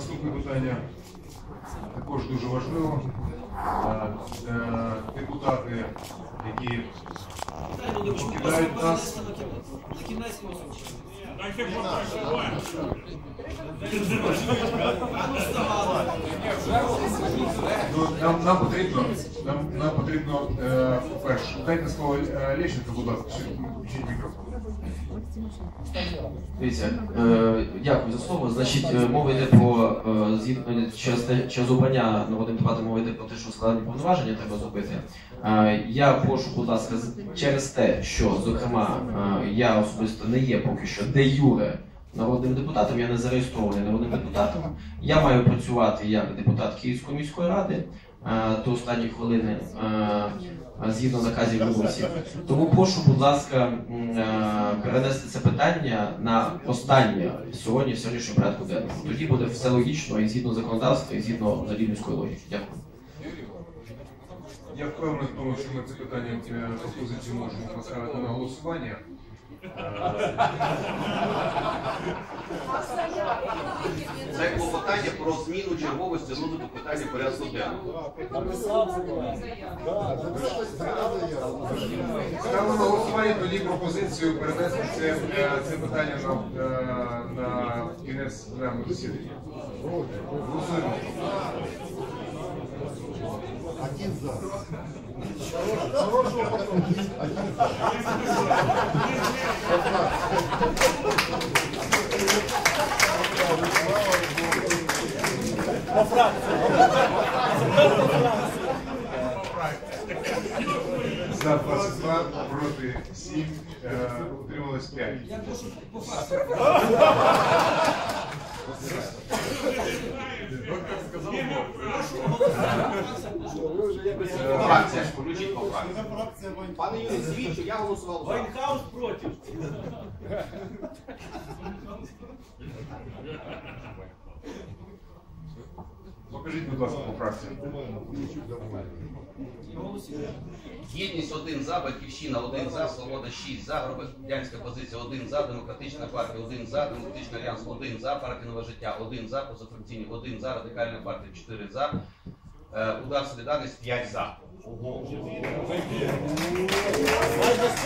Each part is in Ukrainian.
Наступне питання також дуже важливо. Е, е, Депутати, які покидають нас, Ну, нам, нам потрібно, нам, нам потрібно, е, по-перше, дайте слово е, Лещенко, будь ласка, ще включіть мікрофон. Дивіться, е, дякую за слово. Значить, е, мова йде про е, згідно через те, через обрання народним депутатом мова йде про те, що складені повноваження треба зробити. Е, я прошу, будь ласка, через те, що зокрема е, я особисто не є поки що де юре народним депутатом, я не зареєстрований народним депутатом. Я маю працювати як депутат Київської міської ради е, до останньої хвилини. е, Згідно наказів виборців, тому прошу, будь ласка, е, перенести це питання на останнє сьогодні в сьогоднішньому порядку денному. Тоді буде все логічно і згідно законодавства, і згідно залівницької логіки. Дякую. Я впевнений в тому, що ми це питання е, пропозицію можемо поставити на голосування. Це клопотання про зміну черговості розгляду питання порядку денного. Ставимо на голосування тоді пропозицію перенести це, е, це питання на, е, на кінець пленарного засідання. Голосуємо. Один за. За 22, проти 7, е, утрималось 5. Фракція ж включіть по фракції. Пане Юрій, свідчу, я голосував за. Вайнхаус против. Покажіть, будь ласка, по фракціям. Єдність один за, батьківщина один за, свобода 6 за, громадянська позиція один за, демократична партія один за, демократичний альянс один за, партія нове життя один за, позафракційні один за, радикальна партія 4 за, е, удар солідарність 5 за. Зараз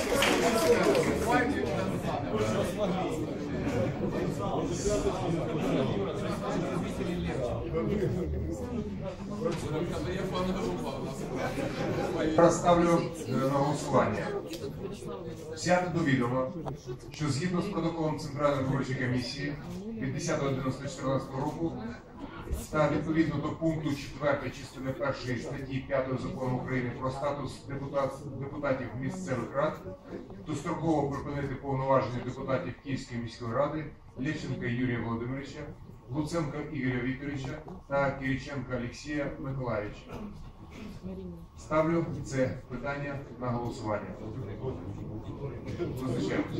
ставлю е, на голосування. Взяти до відома, що згідно з протоколом Центральної виборчої комісії від 10.11.14 року та відповідно до пункту 4 частини 1 статті 5 закону України про статус депутат- депутатів місцевих рад, достроково припинити повноваження депутатів Київської міської ради Лещенка Юрія Володимировича, Луценка Ігоря Вікторовича та Кириченка Олексія Миколаївича. Ставлю це питання на голосування. Визначаємось.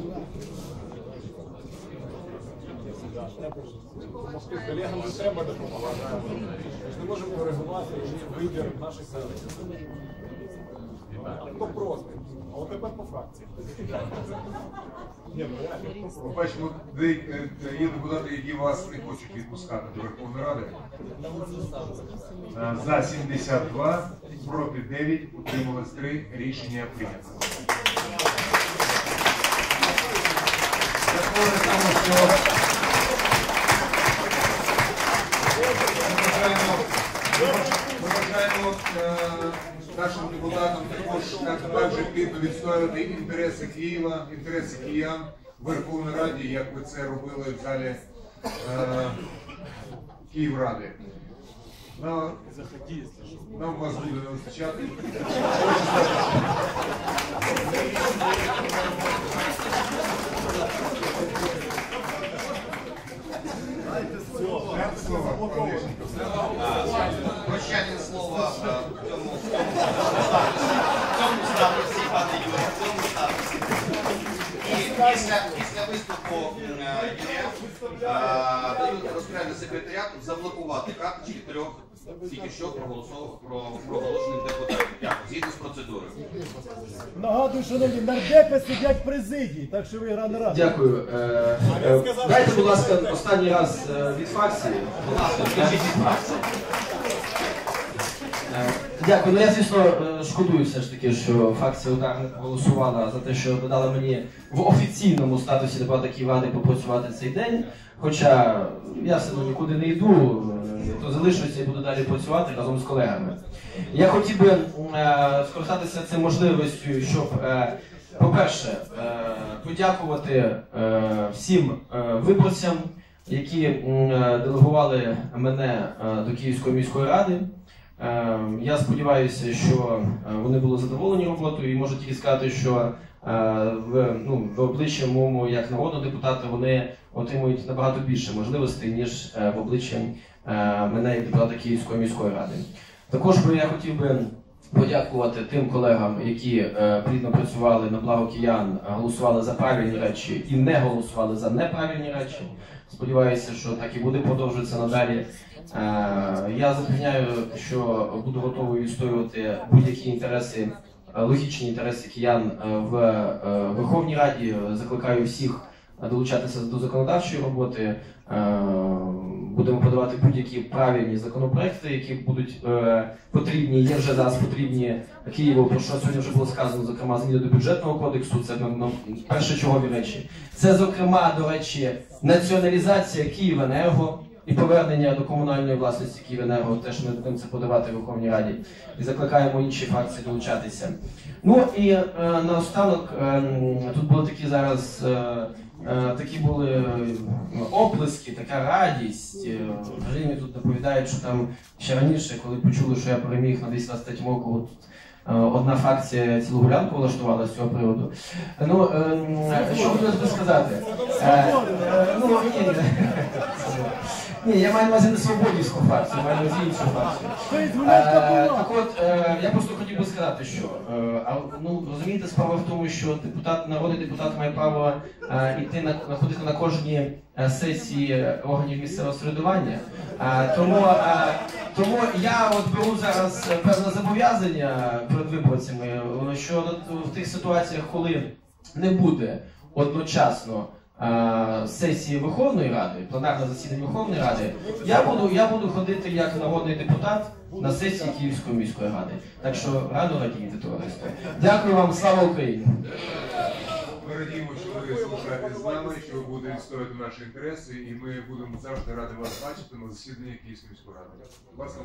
Допомогти колегам не треба допомагати. Ми не можемо коригувати вибір наших селищ. Хто проти? А от тепер по фракції. Бачимо, є депутати, які вас не хочуть відпускати до Верховної Ради. За 72, проти 9, утрималось 3. Рішення прийнято. Дякую тому, ми бажаємо, ми бажаємо е, нашим депутатам також так- так же плідно відстоювати інтереси Києва, інтереси киян в Верховній Раді, як ви це робили в залі е, Київради. На- Нам вас буде не вистачати. Слово, пан Лещенко. Прощальне слово е, в цьому в цьому статусі, пане Юрій, в цьому статусі. І після, після виступу м, е, Юрія А, Даю розпорядження секретаріату заблокувати карточки трьох тільки що проголосов- про проголошених депутатів. Згідно з процедурою. Нагадую, шановні, нардепи сидять в президії, так що ви гра не рада. Дякую. Е, е, Дайте, будь ласка, останній раз е, від фракції. Будь ласка, скажіть від фракції. Дякую. Ну я звісно е, шкодую все ж таки, що фракція ударник голосувала за те, що додала мені в офіційному статусі депутата Київради попрацювати цей день. Хоча я все одно нікуди не йду, е, то залишуся і буду далі працювати разом з колегами. Я хотів би е, скористатися цим можливістю, щоб, по-перше, подякувати всім виборцям, які делегували мене до Київської міської ради. Е, Я сподіваюся, що е, вони були задоволені роботою і можу тільки сказати, що е, в, ну, в обличчя моєму як народного депутата вони отримують набагато більше можливостей, ніж е, в обличчя мене як депутата Київської міської ради. Також би я хотів би подякувати тим колегам, які плідно працювали на благо киян, голосували за правильні речі і не голосували за неправильні речі. Сподіваюся, що так і буде продовжуватися надалі. Е, Я запевняю, що буду готовий відстоювати будь-які інтереси, е, логічні інтереси киян е, в е, Верховній Раді. Закликаю всіх долучатися до законодавчої роботи. Е, Будемо подавати будь-які правильні законопроекти, які будуть е, потрібні, є вже зараз потрібні Києву, про що сьогодні вже було сказано, зокрема зміни до бюджетного кодексу. Це ну, ну, першочергові речі. Це, зокрема, до речі, націоналізація Києва Київенерго і повернення до комунальної власності Київенерго. Теж ми будемо це подавати в Верховній Раді і закликаємо інші фракції долучатися. Ну і е, наостанок е, тут були такі зараз. Е, Е, Такі були е, оплески, така радість. Вже мені тут доповідають, що там ще раніше, коли почули, що я переміг на 223 округу, тут е, одна фракція цілу гулянку влаштувала з цього приводу. Ну, е, що хотілося би сказати? Е, е, Ну, ні, ні, я маю на увазі не свободівську фракцію, маю на увазі іншу фракцію. Е, Так от, е, я просто хотів би сказати, що е, ну, розумієте, справа в тому, що депутат, народний депутат має право е, йти на на кожній е, сесії органів місцевого самоврядування. Е, Тому, е, тому я от беру зараз е, певне зобов'язання перед виборцями, е, що в тих ситуаціях, коли не буде одночасно е, сесії Верховної Ради, пленарне засідання Верховної Ради, я буду, я буду ходити як народний депутат на сесії Київської міської ради. Так що рано радієте, товариство. Дякую вам, слава Україні! Ми радіємо, що ви слухаєте з нами, що ви будете відстоювати наші інтереси, і ми будемо завжди раді вас бачити на засіданні Київської міської ради. Вас на